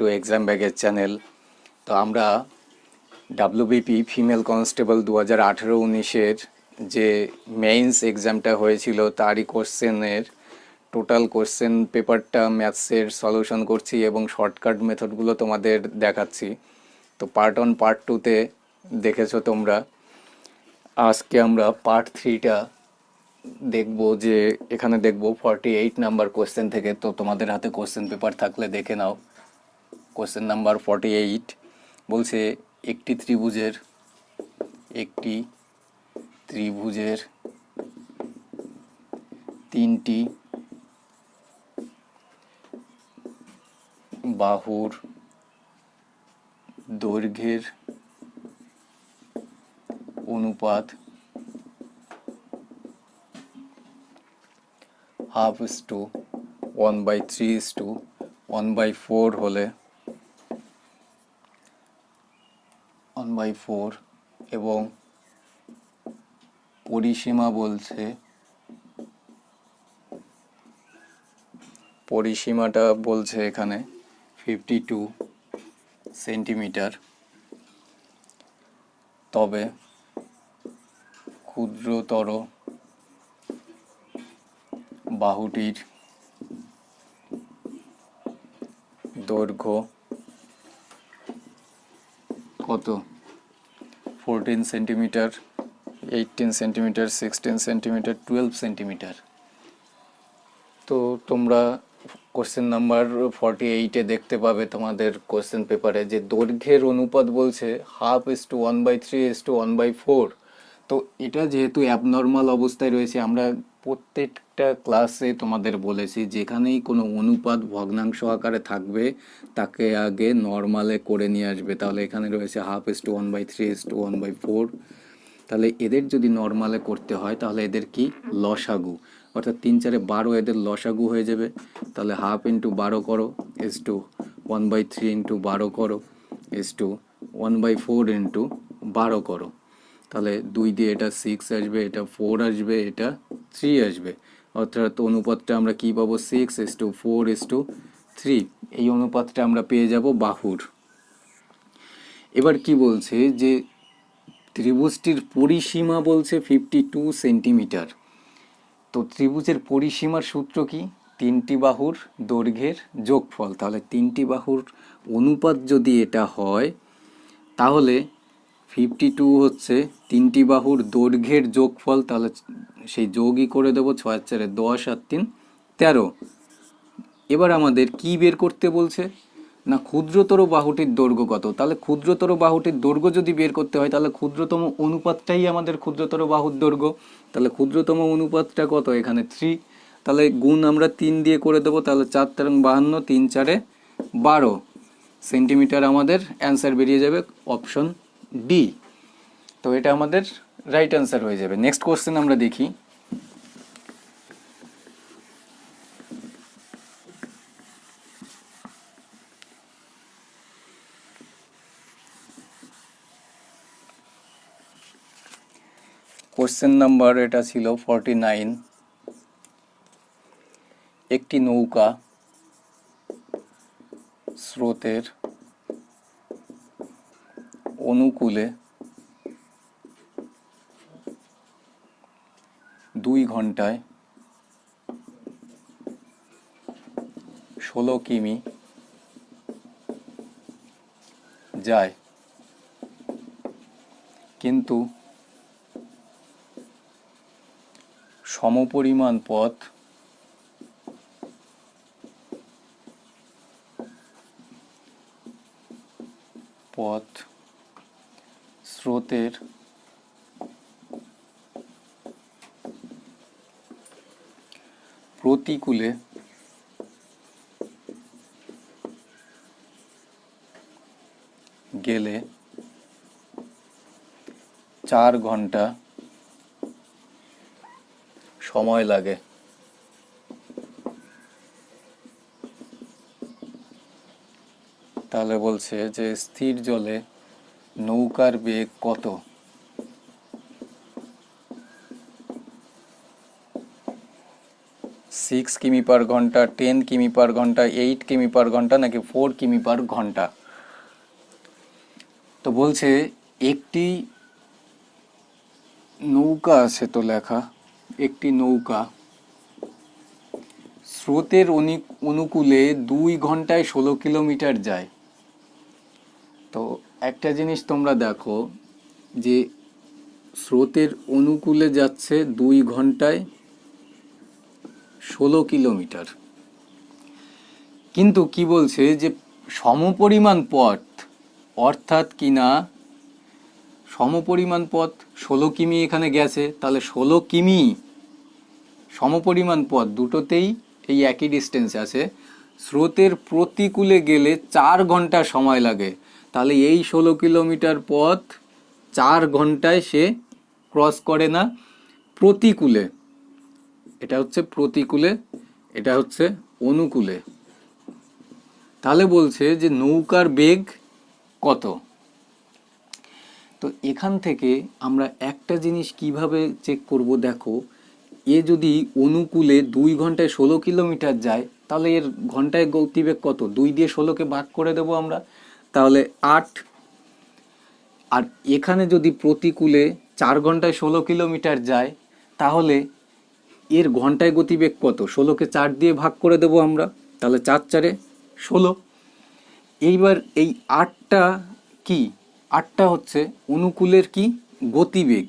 Two exam ব্যাগের channel তো আমরা ডাব্লিউবিপি ফিমেল কনস্টেবল দু হাজার আঠেরো উনিশের যে মেইনস এক্সামটা হয়েছিল, তারই কোশ্চেনের টোটাল কোশ্চেন পেপারটা ম্যাথসের সলিউশন করছি এবং শর্টকাট মেথডগুলো তোমাদের দেখাচ্ছি। তো পার্ট ওয়ান পার্ট টুতে দেখেছ তোমরা। আজকে আমরা পার্ট থ্রিটা দেখব যে, এখানে দেখব ফর্টি এইট নাম্বার কোশ্চেন থেকে। তো তোমাদের হাতে কোশ্চেন পেপার থাকলে দেখে নাও। কোশ্চেন নাম্বার ফর্টি এইট বলছে, একটি ত্রিভুজের একটি ত্রিভুজের তিনটি বাহুর দৈর্ঘ্যের অনুপাত half is to one by three is to one by four হলে ওয়ান বাই ফোর এবং পরিসীমা বলছে, পরিসীমাটা বলছে এখানে ফিফটি টু সেন্টিমিটার তবে ক্ষুদ্রতর বাহুটির দৈর্ঘ্য কত? Fourteen centimetre eighteen centimetre sixteen centimetre twelve centimetre তো তোমরা কোশ্চেন নাম্বার ফর্টি এইটে দেখতে পাবে তোমাদের কোশ্চেন পেপারে যে দৈর্ঘ্যের অনুপাত বলছে half is to one by three is to one by four তো এটা যেহেতু অ্যাবনর্মাল অবস্থায় রয়েছে, আমরা প্রত্যেকটা ক্লাসে তোমাদের বলেছি, যেখানেই কোনো অনুপাত ভগ্নাংশ আকারে থাকবে, তাকে আগে নর্মালে করে নিয়ে আসবে। তাহলে এখানে রয়েছে half is to one by three is to one by four তাহলে এদের যদি নর্মালে করতে হয়, তাহলে এদের কি? লসাগু। অর্থাৎ তিন চারে বারো এদের লসাগু হয়ে যাবে। তাহলে হাফ ইন্টু বারো করো is to one by three into বারো করো is to one by four into বারো করো। তাহলে দুই দিয়ে এটা সিক্স আসবে, এটা ফোর আসবে, এটা থ্রি আসবে। অর্থাৎ অনুপাতটা আমরা কি পাবো? Six is to four is to three এই অনুপাতটা আমরা পেয়ে যাব বাহুর। এবার কি বলছে যে ত্রিভুজটির পরিসীমা বলছে ফিফটি টু সেন্টিমিটার তো ত্রিভুজের পরিসীমার সূত্র কি? তিনটি বাহুর দৈর্ঘ্যের যোগফল। তাহলে তিনটি বাহুর অনুপাত যদি এটা হয়, তাহলে ফিফটি টু হচ্ছে তিনটি বাহুর দৈর্ঘ্যের যোগফল, তাহলে সেই যোগই করে দেবো ছয় চারে দশ আর তিন তেরো। এবার আমাদের কি বের করতে বলছে? না, ক্ষুদ্রতর বাহুটির দৈর্ঘ্য কত? তাহলে ক্ষুদ্রতর বাহুটির দৈর্ঘ্য যদি বের করতে হয়, তাহলে ক্ষুদ্রতম অনুপাতটাই আমাদের ক্ষুদ্রতর বাহুর দৈর্ঘ্য। তাহলে ক্ষুদ্রতম অনুপাতটা কত? এখানে থ্রি তাহলে গুণ আমরা তিন দিয়ে করে দেবো, তাহলে চার তেরং বাহান্ন, তিন চারে বারো। সেন্টিমিটার আমাদের অ্যান্সার বেরিয়ে যাবে অপশন ডি তো এটা আমাদের রাইট অ্যান্সার হয়ে যাবে। নেক্সট কোশ্চেন আমরা দেখি। কোশ্চেন নাম্বার এটা ছিল ফর্টি নাইন একটি নৌকা স্রোতের অনুকূলে দুই ঘন্টায় ষোলো কিমি যায়। কিন্তু সমপরিমাণ পথ স্রোতের প্রতিকূলে গেলে চার ঘণ্টা সময় লাগে। তাহলে বলছে যে স্থির জলে নৌকার বেগ কত? সিক্স কিমি পার ঘণ্টা টেন কিমি পার ঘণ্টা এইট কিমি পার ঘণ্টা নাকি ফোর কিমি পার ঘণ্টা। তো বলছে, একটি নৌকা আছে তো লেখা, একটি নৌকা। স্রোতের অনু- অনুকূলে দুই ঘন্টায় ষোলো কিলোমিটার যায়। তো একটা জিনিস তোমরা দেখো, যে স্রোতের অনুকূলে যাচ্ছে দুই ঘন্টায় ষোলো কিলোমিটার। কিন্তু কি বলছে যে সমপরিমাণ পথ, অর্থাৎ কিনা সমপরিমাণ পথ ষোলো কিমি এখানে গেছে, তাহলে ষোলো কিমি সমপরিমাণ পথ দুটোতেই এই একই ডিস্টেন্স আছে। স্রোতের প্রতিকূলে গেলে চার ঘণ্টা সময় লাগে। তাহলে এই ষোলো কিলোমিটার পথ চার ঘন্টায় সে ক্রস করে না, প্রতিকূলে। এটা হচ্ছে প্রতিকূলে, এটা হচ্ছে অনুকূলে। তাহলে বলছে যে নৌকার বেগ কত? তো এখান থেকে আমরা একটা জিনিস কীভাবে চেক করব দেখো, এ যদি অনুকূলে দুই ঘন্টায় ষোলো কিলোমিটার যায়, তাহলে এর ঘন্টায় গতিবেগ কত? দুই দিয়ে ষোলোকে ভাগ করে দেবো আমরা, তাহলে আট। আর এখানে যদি প্রতিকূলে চার ঘন্টায় ষোলো কিলোমিটার যায়, তাহলে এর ঘন্টায় গতিবেগ কত? ষোলোকে চার দিয়ে ভাগ করে দেবো আমরা। তাহলে চার চারে ষোলো। এইবার এই আটটা কি? আটটা হচ্ছে অনুকূলের কি? গতিবেগ।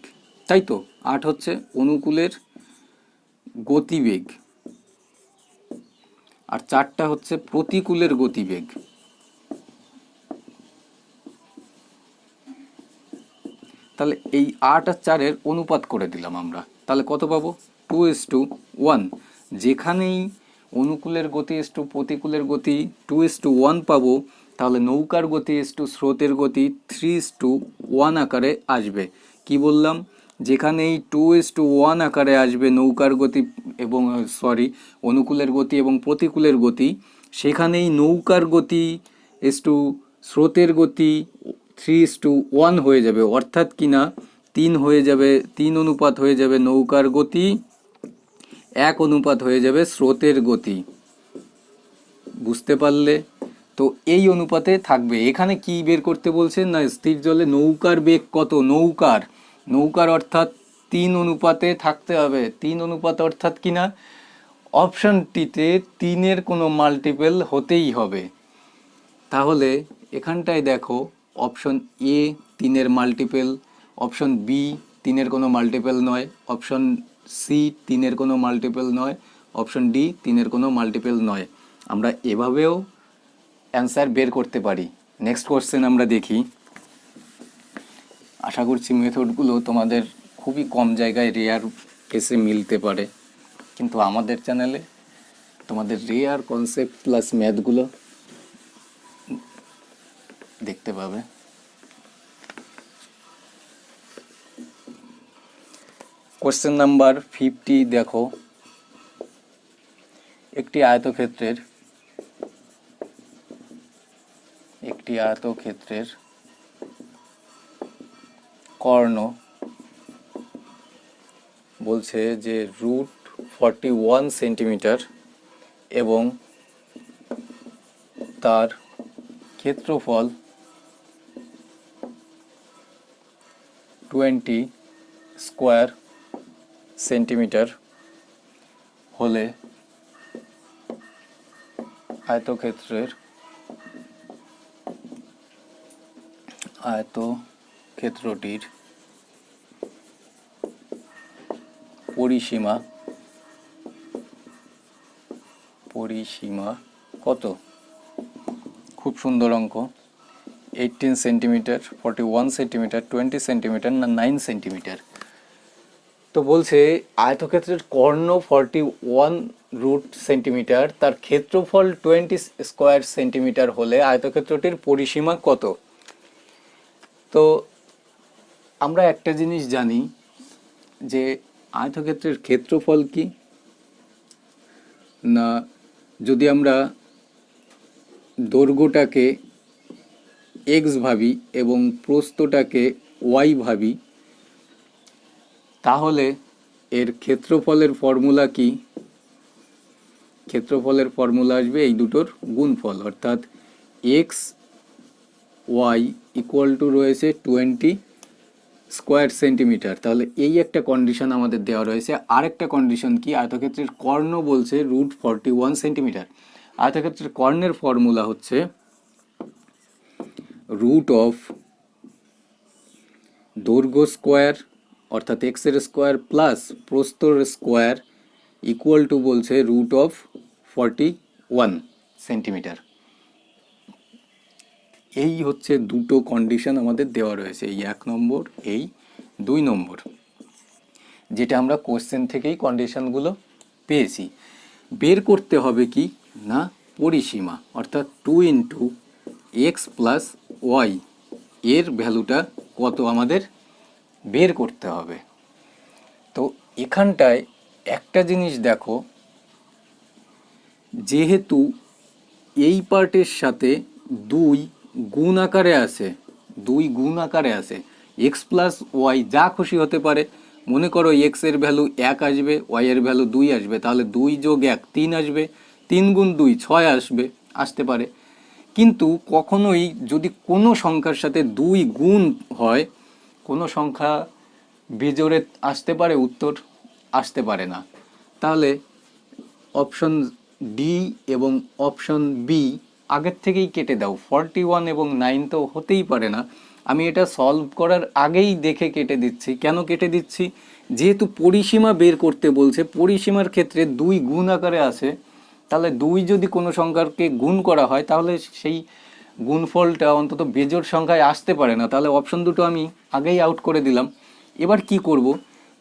তাই তো? আট হচ্ছে অনুকূলের গতিবেগ। আর চারটা হচ্ছে প্রতিকূলের গতিবেগ। তাহলে এই আট আর চারের অনুপাত করে দিলাম আমরা। তাহলে কত পাবো? টু ইস টু ওয়ান যেখানেই অনুকূলের গতি ইস টু প্রতিকূলের গতি টু ইস টু ওয়ান পাবো, তাহলে নৌকার গতি ইস টু স্রোতের গতি থ্রি ইস টু ওয়ান আকারে আসবে। কি বললাম? যেখানেই টু ইস টু ওয়ান আকারে আসবে নৌকার গতি এবং সরি অনুকূলের গতি এবং প্রতিকূলের গতি, সেখানেই নৌকার গতি ইস টু স্রোতের গতি থ্রি ইস টু ওয়ান হয়ে যাবে। অর্থাৎ কিনা তিন হয়ে যাবে, তিন অনুপাত হয়ে যাবে নৌকার গতি এক অনুপাত হয়ে যাবে স্রোতের গতি। বুঝতে পারলে? তো এই অনুপাতে থাকবে। এখানে কি বের করতে বলছেন? না, স্থির জলে নৌকার বেগ কত? নৌকার। নৌকার অর্থাৎ তিন অনুপাতে থাকতে হবে। তিন অনুপাত অর্থাৎ কিনা অপশনটিতে তিনের কোনো মাল্টিপল হতেই হবে। তাহলে এখানটায় দেখো, অপশন এ তিনের মাল্টিপল, অপশন বি তিনের কোনো মাল্টিপল নয়, অপশন সি তিনের কোনো মাল্টিপল নয় অপশন ডি তিনের কোনো মাল্টিপেল নয়। আমরা এভাবেও অ্যান্সার বের করতে পারি। নেক্সট কোশ্চেন আমরা দেখি। আশা করছি মেথডগুলো তোমাদের খুবই কম জায়গায় রেয়ার এসে মিলতে পারে। কিন্তু আমাদের চ্যানেলে তোমাদের রেয়ার কনসেপ্ট প্লাস ম্যাথগুলো দেখতে পাবে। কোশ্চেন নাম্বার ফিফটি দেখো। একটি আয়তক্ষেত্রের একটি আয়তক্ষেত্রের কর্ণ বলছে যে রুট ফর্টি ওয়ান সেন্টিমিটার এবং তার ক্ষেত্রফল টোয়েন্টি স্কোয়ার সেন্টিমিটার হলে আয়তক্ষেত্রের আয়তক্ষেত্রটির পরিসীমা পরিসীমা কত? খুব সুন্দর অঙ্ক। Eighteen centimetre forty one centimetre twenty centimetre না নাইন সেন্টিমিটার তো বলছে আয়তক্ষেত্রের কর্ণ ফর্টি ওয়ান রুট সেন্টিমিটার তার ক্ষেত্রফল টোয়েন্টি স্কোয়ার সেন্টিমিটার হলে আয়তক্ষেত্রটির পরিসীমা কত? তো আমরা একটা জিনিস জানি যে আয়তক্ষেত্রের ক্ষেত্রফল কি? না, যদি আমরা দৈর্ঘ্যটাকে এক্স ভাবি এবং প্রস্থটাকে ওয়াই ভাবি তাহলে এর ক্ষেত্রফলের ফর্মুলা কি? ক্ষেত্রফলের ফর্মুলা আসবে এই দুটোর গুণফল, অর্থাৎ এক্স ওয়াই ইকুয়াল টু রয়েছে টোয়েন্টি স্কোয়ার সেন্টিমিটার। তাহলে এই একটা কন্ডিশন আমাদের দেওয়া রয়েছে। আরেকটা কন্ডিশন কি? আয়তক্ষেত্রের কর্ণ বলছে রুট ফর্টি ওয়ান সেন্টিমিটার আয়তক্ষেত্রের কর্ণের ফর্মুলা হচ্ছে রুট অফ দৈর্ঘ্য স্কোয়ার অর্থাৎ এক্সের স্কোয়ার প্লাস প্রস্তর স্কোয়ার ইকুয়াল টু বলছে root of forty one centimetre এই হচ্ছে দুটো কন্ডিশন আমাদের দেওয়া রয়েছে, এই এক নম্বর, এই দুই নম্বর, যেটা আমরা কোশ্চেন থেকেই কন্ডিশনগুলো পেয়েছি। বের করতে হবে কি? না, পরিসীমা, অর্থাৎ two into x plus y এর ভ্যালুটা কত আমাদের বের করতে হবে। তো এখানটায় একটা জিনিস দেখো। যেহেতু এই পার্টের সাথে দুই গুণ আকারে আছে, দুই গুণ আকারে আছে এক্স প্লাস ওয়াই যা খুশি হতে পারে, মনে করো এক্সের ভ্যালু এক আসবে ওয়াই এর ভ্যালু দুই আসবে, তাহলে দুই যোগ এক তিন আসবে, তিন গুণ দুই ছয় আসবে, আসতে পারে। কিন্তু কখনোই যদি কোনো সংখ্যার সাথে দুই গুণ হয় কোনো সংখ্যা বেজোরে আসতে পারে, উত্তর আসতে পারে না। তাহলে অপশন ডি এবং অপশন বি আগের থেকেই কেটে দাও। ফর্টি ওয়ান এবং নাইন তো হতেই পারে না। আমি এটা সলভ করার আগেই দেখে কেটে দিচ্ছি। কেন কেটে দিচ্ছি? যেহেতু পরিসীমা বের করতে বলছে, পরিসীমার ক্ষেত্রে দুই গুণ আকারে আছে। তাহলে দুই যদি কোনো সংখ্যাকে গুণ করা হয়, তাহলে সেই গুণফলটা অন্তত বেজোর সংখ্যায় আসতে পারে না। তাহলে অপশন দুটো আমি আগেই আউট করে দিলাম। এবার কি করব?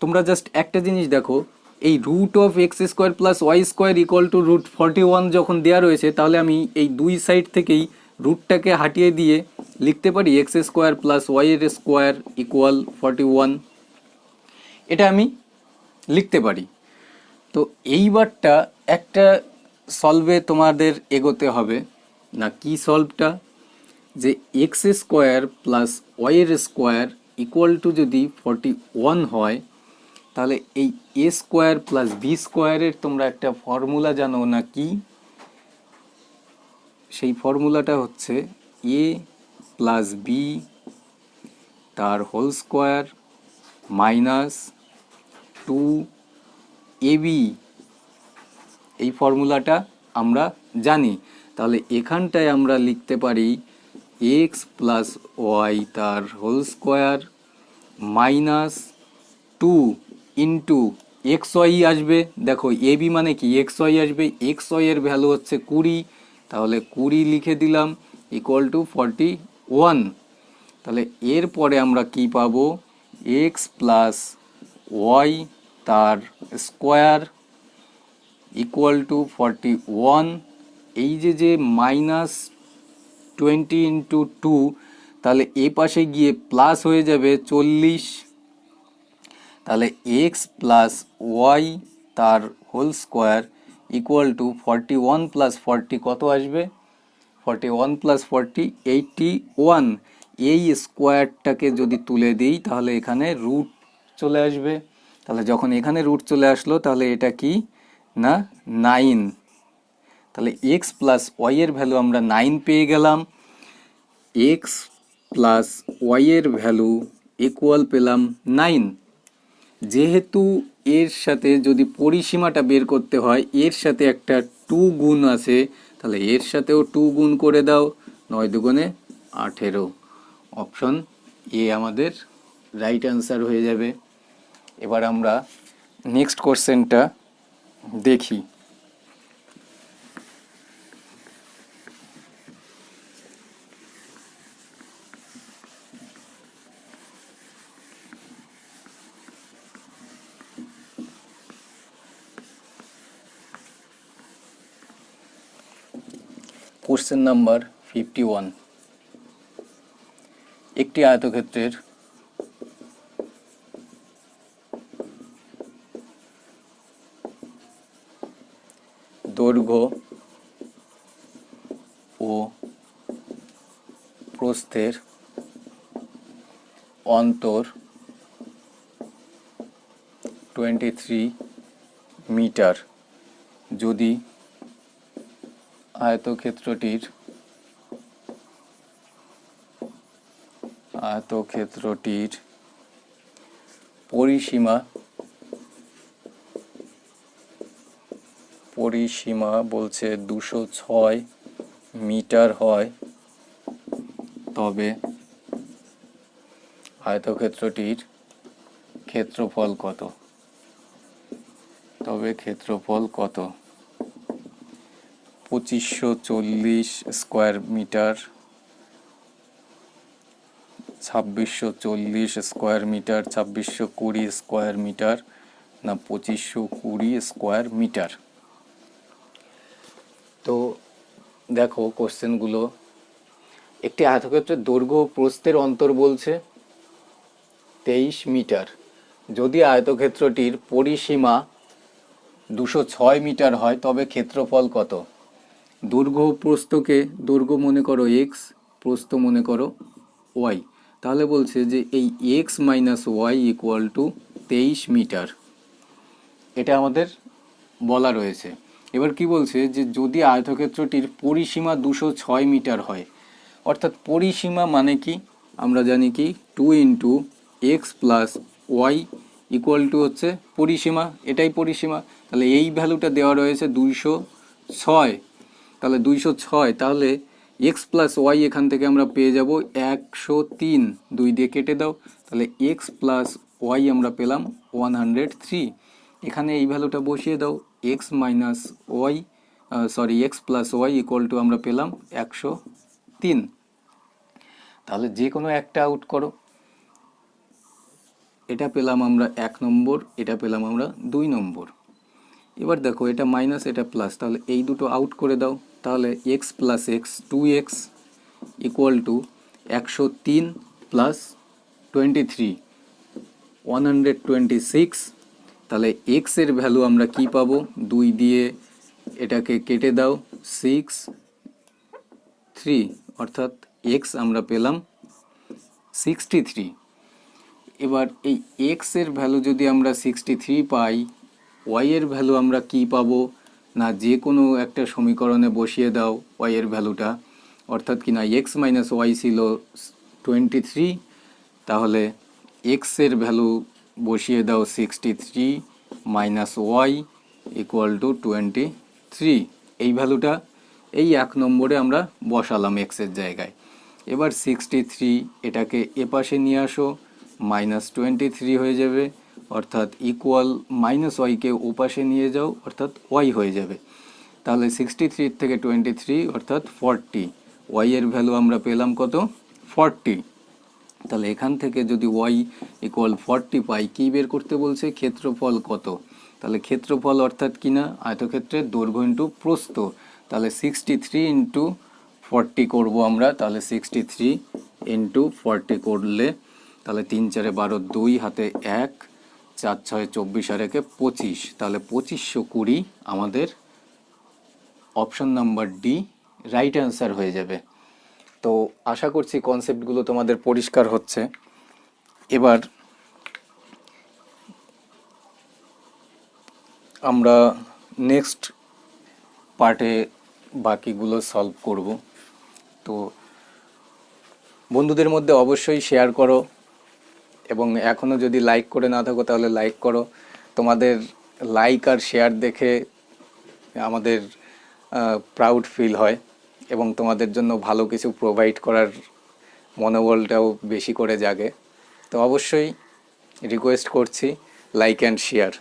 তোমরা জাস্ট একটা জিনিস দেখো। এই root of x square plus y square equal to root forty one যখন দেওয়া রয়েছে, তাহলে আমি এই দুই সাইড থেকেই রুটটাকে হাটিয়ে দিয়ে লিখতে পারি এক্স স্কোয়ার প্লাস ওয়াই এর স্কোয়ার ইকুয়াল ফর্টি ওয়ান এটা আমি লিখতে পারি। তো এইবারটা একটা সলভে তোমাদের এগোতে হবে। না কি সলভটা যে এক্স স্কোয়ার প্লাস ওয়াইয়ের স্কোয়ার ইকুয়াল টু যদি ফর্টি ওয়ান হয়, তাহলে এই এ স্কোয়ার প্লাস বি স্কোয়ারের তোমরা একটা ফর্মুলা জানো না কি? সেই ফর্মুলাটা হচ্ছে এ প্লাস বি তার whole square minus two AB এই ফর্মুলাটা আমরা জানি। তাহলে এখানটায় আমরা লিখতে পারি এক্স প্লাস ওয়াই তার whole square minus two into X Y আসবে। দেখো এ বি মানে কি? এক্স ওয়াই আসবে। এক্স ওয়াই এর ভ্যালু হচ্ছে কুড়ি। তাহলে কুড়ি লিখে দিলাম ইকুয়াল টু ফর্টি ওয়ান তাহলে এরপরে আমরা কি পাবো? এক্স প্লাস ওয়াই তার square equal to forty one এই যে যে মাইনাস টোয়েন্টি ইন্টু টু তাহলে এ পাশে গিয়ে প্লাস হয়ে যাবে চল্লিশ। তাহলে এক্স প্লাস ওয়াই তার whole square equal to forty one plus forty কত আসবে? Forty one plus forty eighty one এই স্কোয়ারটাকে যদি তুলে দিই, তাহলে এখানে রুট চলে আসবে। তাহলে যখন এখানে রুট চলে আসলো, তাহলে এটা কি? না নাইন তাহলে এক্স প্লাস ওয়াইয়ের ভ্যালু আমরা নাইন পেয়ে গেলাম। এক্স প্লাস ওয়াইয়ের ভ্যালু ইকুয়াল পেলাম নাইন যেহেতু এর সাথে যদি পরিসীমাটা বের করতে হয়, এর সাথে একটা টু গুণ আছে, তাহলে এর সাথেও টু গুণ করে দাও, নয় দুগুণে আঠেরো। অপশন এ আমাদের রাইট অ্যান্সার হয়ে যাবে। এবার আমরা নেক্সট কোশ্চেনটা দেখি। কোশ্চেন নাম্বার ফিফটি ওয়ান একটি আয়তক্ষেত্রের দৈর্ঘ্য ও প্রস্থের অন্তর টোয়েন্টি থ্রি মিটার। যদি আয়তক্ষেত্রটির আয়তক্ষেত্রটির পরিসীমা পরিসীমা বলছে দুশো ছয় মিটার হয়। তবে আয়তক্ষেত্রটির ক্ষেত্রফল কত? তবে ক্ষেত্রফল কত? পঁচিশশো চল্লিশ স্কোয়ার মিটার, ছাব্বিশশো চল্লিশ স্কোয়ার মিটার, ছাব্বিশশো কুড়ি স্কোয়ার মিটার না পঁচিশশো কুড়ি স্কোয়ার মিটার। তো দেখো কোশ্চেনগুলো। একটি আয়তক্ষেত্রের দৈর্ঘ্য প্রস্থের অন্তর বলছে তেইশ মিটার। যদি আয়তক্ষেত্রটির পরিসীমা দুশো ছয় মিটার হয়, তবে ক্ষেত্রফল কত? দৈর্ঘ্য প্রস্থকে দৈর্ঘ্য মনে করো এক্স প্রস্থ মনে করো ওয়াই তাহলে বলছে যে এই X minus Y equal to তেইশ মিটার। এটা আমাদের বলা রয়েছে। এবার কি বলছে যে যদি আয়তক্ষেত্রটির পরিসীমা দুশো ছয় মিটার হয়, অর্থাৎ পরিসীমা মানে কি? আমরা জানি কি two into X plus Y equal to হচ্ছে পরিসীমা, এটাই পরিসীমা। তাহলে এই ভ্যালুটা দেওয়া রয়েছে দুইশো ছয়। তাহলে দুইশো ছয়, তাহলে এক্স প্লাস ওয়াই এখান থেকে আমরা পেয়ে যাব একশো তিন। দুই দিয়ে কেটে দাও, তাহলে এক্স প্লাস ওয়াই আমরা পেলাম ওয়ান হান্ড্রেড থ্রি। এখানে এই ভ্যালুটা বসিয়ে দাও X minus Y sorry X plus Y equal to আমরা পেলাম একশো তিন। তাহলে যে কোনো একটা আউট করো। এটা পেলাম আমরা এক নম্বর, এটা পেলাম আমরা দুই নম্বর। এবার দেখো এটা মাইনাস এটা প্লাস তাহলে এই দুটো আউট করে দাও। তাহলে X plus X two X equal to একশো তিন plus twenty three one hundred twenty six তাহলে এক্সের ভ্যালু আমরা কি পাবো? দুই দিয়ে এটাকে কেটে দাও সিক্স থ্রি অর্থাৎ এক্স আমরা পেলাম সিক্সটি থ্রি এবার এই এক্সের ভ্যালু যদি আমরা সিক্সটি থ্রি পাই ওয়াই এর ভ্যালু আমরা কি পাবো? না যে কোনো একটা সমীকরণে বসিয়ে দাও ওয়াই এর ভ্যালুটা। অর্থাৎ কি না এক্স মাইনাস ওয়াই ছিল টোয়েন্টি থ্রি তাহলে এক্সের ভ্যালু বসিয়ে দাও sixty three minus Y equal to twenty three এই ভ্যালুটা এই এক নম্বরে আমরা বসালাম এক্সের জায়গায়। এবার সিক্সটি থ্রি এটাকে এপাশে নিয়ে আসো মাইনাস টোয়েন্টি থ্রি হয়ে যাবে। অর্থাৎ ইকুয়াল মাইনাস ওয়াইকে ওপাশে নিয়ে যাও, অর্থাৎ ওয়াই হয়ে যাবে। তাহলে সিক্সটি থ্রির থেকে টোয়েন্টি থ্রি অর্থাৎ ফর্টি ওয়াই এর ভ্যালু আমরা পেলাম কত? ফর্টি তাহলে এখান থেকে যদি ওয়াই ইকুয়াল ফর্টি পাই, কী বের করতে বলছে? ক্ষেত্রফল কত? তাহলে ক্ষেত্রফল অর্থাৎ কি না? আয়তক্ষেত্রের দৈর্ঘ্য ইন্টু প্রস্থ। তাহলে সিক্সটি থ্রি ইন্টু ফর্টি করব আমরা। তাহলে সিক্সটি থ্রি ইন্টু ফর্টি করলে, তাহলে তিন চারে বারো, দুই, হাতে এক। চার ছয় চব্বিশ আর একে পঁচিশ। তাহলে পঁচিশশো কুড়ি আমাদের option number D right answer হয়ে যাবে। তো আশা করছি কনসেপ্টগুলো তোমাদের পরিষ্কার হচ্ছে। এবার আমরা নেক্সট পার্টে বাকিগুলো সলভ করব। তো বন্ধুদের মধ্যে অবশ্যই শেয়ার করো। এবং এখনও যদি লাইক করে না থাকো, তাহলে লাইক করো। তোমাদের লাইক আর শেয়ার দেখে আমাদের প্রাউড ফিল হয় এবং তোমাদের জন্য ভালো কিছু প্রোভাইড করার মনোবলটাও বেশি করে জাগে। তো অবশ্যই রিকোয়েস্ট করছি লাইক অ্যান্ড শেয়ার